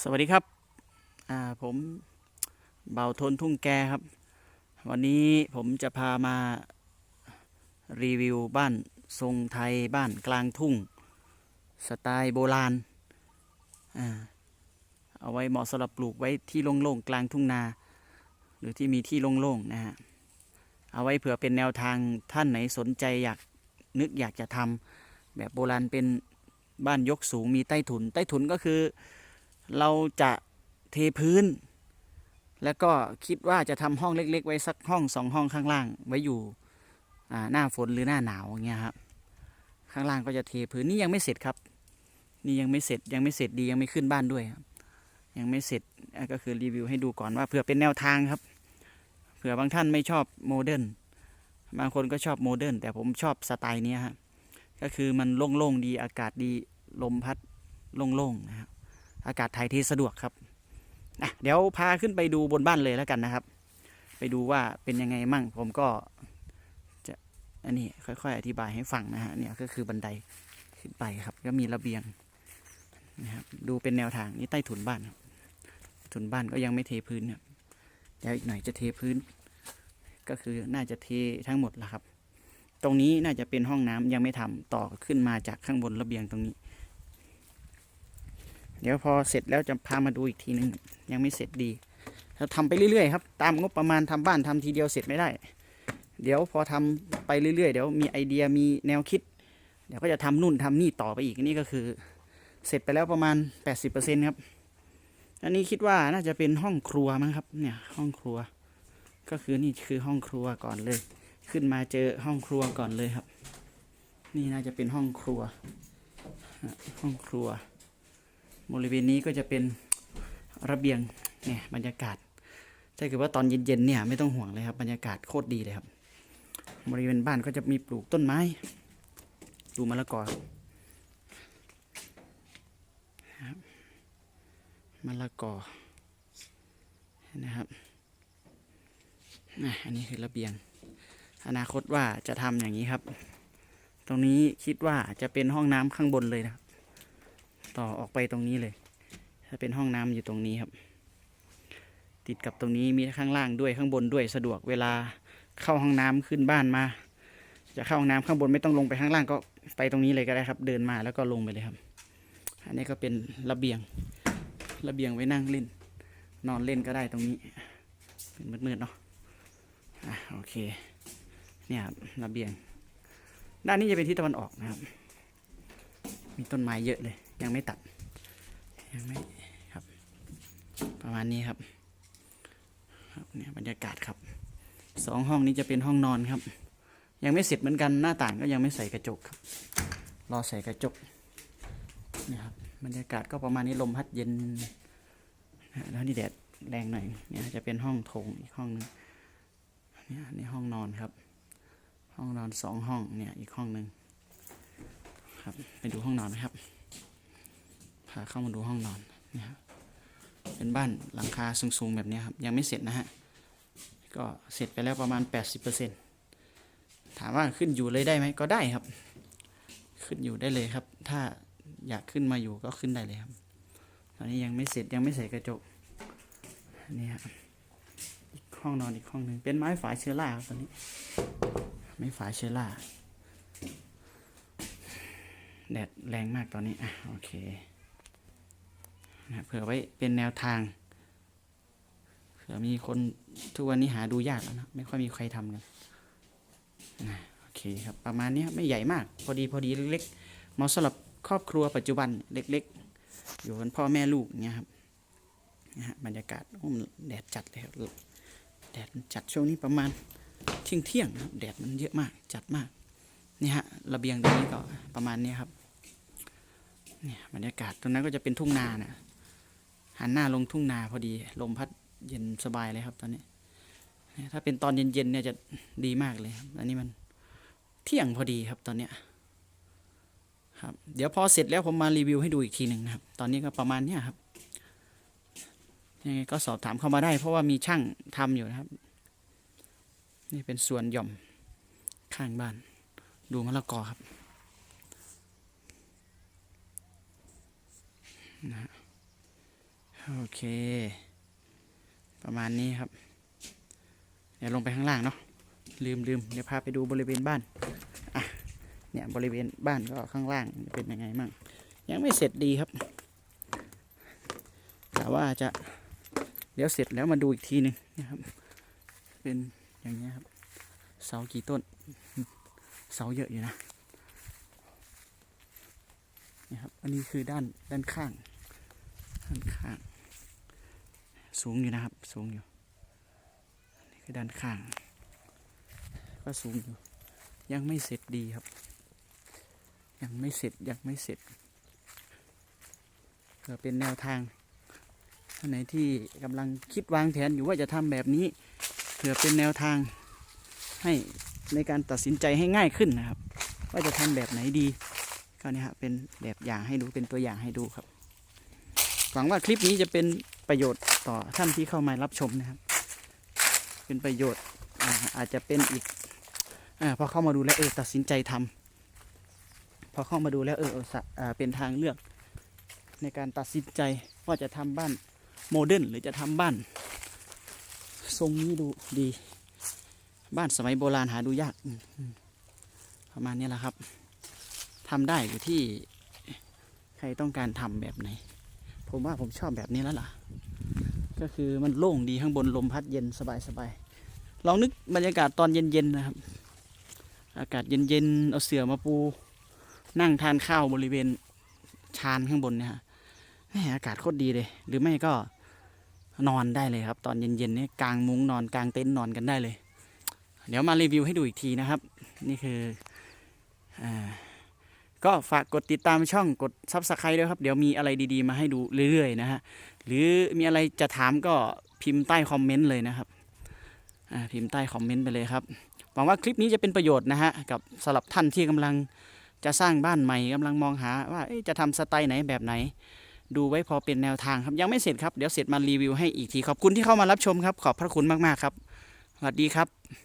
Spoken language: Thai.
สวัสดีครับ อ่า ผมเบาทนทุ่งแกครับ วันนี้ผมจะพามารีวิวบ้านทรงไทยบ้านกลางทุ่ง สไตล์โบราณ อ่า เอาไว้เหมาะสำหรับปลูกไว้ที่โล่งๆกลางทุ่งนา หรือที่มีที่โล่งๆนะฮะ เอาไว้เผื่อเป็นแนวทางท่านไหนสนใจอยากนึกอยากจะทำแบบโบราณเป็นบ้านยกสูงมีใต้ถุน ใต้ถุนก็คือ เราจะเทพื้น แล้วก็คิดว่าจะทำห้องเล็ก ๆ ไว้สักห้องสองห้องข้างล่าง ไว้อยู่หน้าฝนหรือหน้าหนาวอย่างเงี้ยครับข้างล่างก็จะเทพื้นนี่ยังไม่เสร็จครับ นี่ยังไม่เสร็จยังไม่เสร็จดียังไม่ขึ้นบ้านด้วยครับ ยังไม่เสร็จก็คือรีวิวให้ดูก่อนว่าเผื่อเป็นแนวทางครับเผื่อบางท่านไม่ชอบโมเดิร์นบางคนก็ชอบโมเดิร์นแต่ผมชอบสไตล์นี้ฮะก็คือมันโล่งๆดีอากาศดีลมพัดโล่งๆนะครับ อากาศถ่ายเทสะดวกครับนะเดี๋ยวพาขึ้นไปดูบนบ้านเลยแล้วกันนะครับ ไปดูว่าเป็นยังไงมั่ง ผมก็จะอันนี้ค่อย ๆ อธิบายให้ฟังนะฮะเนี่ยก็คือบันไดขึ้นไปครับ ก็มีระเบียงนะครับดูเป็นแนวทางนี่ใต้ถุนบ้านครับถุนบ้านก็ยังไม่เทพื้นครับเดี๋ยวอีกหน่อยจะเทพื้น ก็คือน่าจะเททั้งหมดแล้วครับ ตรงนี้น่าจะเป็นห้องน้ำยังไม่ทำต่อขึ้นมาจากข้างบนระเบียงตรงนี้ เดี๋ยวพอเสร็จแล้วจะพามาดูอีกทีนึง ยังไม่เสร็จดีเราทำไปเรื่อยๆครับ ตามงบประมาณทำบ้านทำทีเดียวเสร็จไม่ได้ เดี๋ยวพอทำไปเรื่อยๆ เดี๋ยวมีไอเดียมีแนวคิด เดี๋ยวก็จะทำนู่นทำนี่ต่อไปอีกนี่ก็คือ เสร็จไปแล้วประมาณ 80%ครับอันนี้คิดว่าน่าจะเป็นห้องครัวมั้งครับ เนี่ยห้องครัว ก็คือนี่คือห้องครัวก่อนเลย ขึ้นมาเจอห้องครัวก่อนเลยครับ นี่น่าจะเป็นห้องครัว ห้องครัว บริเวณนี้ก็จะเป็นระเบียงเนี่ยบรรยากาศถ้าเกิดว่าตอนเย็นๆเนี่ยไม่ต้องห่วงเลยครับบรรยากาศโคตรดีเลยครับ บริเวณบ้านก็จะมีปลูกต้นไม้ดูมะละกอครับมะละกอนะครับอ่อันนี้คือระเบียง อนาคตว่าจะทำอย่างนี้ครับ ตรงนี้คิดว่าจะเป็นห้องน้ำข้างบนเลยนะครับ ต่อออกไปตรงนี้เลย ถ้าเป็นห้องน้ำอยู่ตรงนี้ครับ ติดกับตรงนี้มีข้างล่างด้วยข้างบนด้วยสะดวกเวลาเข้าห้องน้ำขึ้นบ้านมา จะเข้าห้องน้ำข้างบนไม่ต้องลงไปข้างล่างก็ไปตรงนี้เลยก็ได้ครับ เดินมาแล้วก็ลงไปเลยครับ อันนี้ก็เป็นระเบียงระเบียงไว้นั่งเล่น นอนเล่นก็ได้ตรงนี้เป็นมืดๆเนาะอะโอเคเนี่ยครับระเบียง ด้านนี้จะเป็นทิศตะวันออกนะครับ มีต้นไม้เยอะเลย ยังไม่ตัด ยังไม่ครับ ประมาณนี้ครับครับเนี่ยบรรยากาศครับสองห้องนี้จะเป็นห้องนอนครับ ยังไม่เสร็จเหมือนกันหน้าต่างก็ยังไม่ใส่กระจกครับรอใส่กระจกนี่ครับบรรยากาศก็ประมาณนี้ลมพัดเย็นนะแล้วนี่แดดแรงหน่อยเนี่ยจะเป็นห้องโถงอีกห้องนึงเนี่ยนี่ห้องนอนครับ ห้องนอนสองห้องเนี่ยอีกห้องหนึ่งครับไปดูห้องนอนนะครับ พาเข้ามาดูห้องนอนนะครับเป็นบ้านหลังคาสูงๆแบบนี้ครับ ยังไม่เสร็จนะฮะ ก็เสร็จไปแล้วประมาณ 80%ถามว่าขึ้นอยู่เลยได้ไหมก็ได้ครับ ขึ้นอยู่ได้เลยครับ ถ้าอยากขึ้นมาอยู่ก็ขึ้นได้เลยครับ ตอนนี้ยังไม่เสร็จยังไม่ใส่กระจกนี่ครับอีกห้องนอนอีกห้องหนึ่งเป็นไม้ฝายเชื้อราครับตอนนี้ ไม้ฝายเชื้อราแดดแรงมากตอนนี้อะโอเค เผื่อไว้เป็นแนวทางเผื่อมีคนทุกวันนี้หาดูยากแล้วนะไม่ค่อยมีใครทำกันนะโอเคครับ ประมาณนี้ครับไม่ใหญ่มาก พอดีพอดีเล็กๆเหมาะสำหรับครอบครัวปัจจุบันเล็ก ๆ อยู่กันพ่อแม่ลูกเงี้ยครับนะฮะบรรยากาศโอ้มแดดจัดเลยครับแดดจัดช่วงนี้ประมาณเที่ยงเที่ยงนะครับแดดมันเยอะมากจัดมากนี่ฮะระเบียงตรงนี้ก็ประมาณนี้ครับเนี่ยบรรยากาศตรงนั้นก็จะเป็นทุ่งนานะ หันหน้าลงทุ่งนาพอดี ลมพัดเย็นสบายเลยครับตอนนี้ ถ้าเป็นตอนเย็นๆเนี่ยจะดีมากเลยอันนี้มันเที่ยงพอดีครับตอนเนี้ยครับเดี๋ยวพอเสร็จแล้วผมมารีวิวให้ดูอีกทีหนึ่งนะครับ ตอนนี้ก็ประมาณเนี้ยครับยังไงก็สอบถามเข้ามาได้ เพราะว่ามีช่างทำอยู่นะครับ นี่เป็นส่วนหย่อมข้างบ้าน ดูมะละกอครับนะฮะ โอเค ประมาณนี้ครับ เดี๋ยวลงไปข้างล่างเนาะลืมลืมเดี๋ยวพาไปดูบริเวณบ้านอะเนี่ยบริเวณบ้านก็ข้างล่างเป็นยังไงมั่งยังไม่เสร็จดีครับแต่ว่าจะเดี๋ยวเสร็จแล้วมาดูอีกทีหนึ่งนะครับ เป็นอย่างนี้ครับเสากี่ต้นเสาเยอะอยู่นะนี่ครับอันนี้คือด้านด้านข้างด้านข้าง สูงอยู่นะครับ สูงอยู่นี่คือด้านข้าง ก็สูงอยู่ ยังไม่เสร็จดีครับ ยังไม่เสร็จยังไม่เสร็จเพื่อเป็นแนวทางท่านไหนที่กำลังคิดวางแผนอยู่ว่าจะทำแบบนี้เพื่อเป็นแนวทางให้ในการตัดสินใจให้ง่ายขึ้นนะครับ ว่าจะทำแบบไหนดีก็เนี่ยฮะเป็นแบบอย่างให้ดูเป็นตัวอย่างให้ดูครับ หวังว่าคลิปนี้จะเป็นประโยชน์ต่อท่านที่เข้ามารับชมนะครับ เป็นประโยชน์อาอาจจะเป็นอีกอพอเข้ามาดูแล้วเออตัดสินใจทำพอเข้ามาดูแล้วเออเออเป็นทางเลือกในการตัดสินใจว่าจะทำบ้านโมเดิร์นหรือจะทำบ้าน ทรงนี้ดูดี บ้านสมัยโบราณหาดูยากประมาณนี้แหละครับทำได้อยู่ที่ใครต้องการทำแบบไหน ผมว่าผมชอบแบบนี้แล้วล่ะ ก็คือมันโล่งดีข้างบนลมพัดเย็นสบายสบายลองนึกบรรยากาศตอนเย็นๆนะครับ อากาศเย็นๆเอาเสื่อมาปู นั่งทานข้าวบริเวณชานข้างบนเนี่ยฮะแหม่อากาศโคตรดีเลย หรือไม่ก็นอนได้เลยครับ ตอนเย็นๆเนี่ยกางมุ้งนอนกลางเต็นท์นอนกันได้เลย เดี๋ยวมารีวิวให้ดูอีกทีนะครับ นี่คืออ่า ก็ฝากกดติดตามช่องกดซับสไครต์ด้วยครับ เดี๋ยวมีอะไรดีๆ มาให้ดูเรื่อยๆนะฮะ หรือมีอะไรจะถามก็พิมพ์ใต้คอมเมนต์เลยนะครับพิมพ์ใต้คอมเมนต์ไปเลยครับ หวังว่าคลิปนี้จะเป็นประโยชน์นะฮะ กับสำหรับท่านที่กำลังจะสร้างบ้านใหม่กำลังมองหาว่าจะทำสไตล์ไหนแบบไหน ดูไว้พอเป็นแนวทางครับ ยังไม่เสร็จครับ เดี๋ยวเสร็จมารีวิวให้อีกที ขอบคุณที่เข้ามารับชมครับ ขอบพระคุณมากๆครับ สวัสดีครับ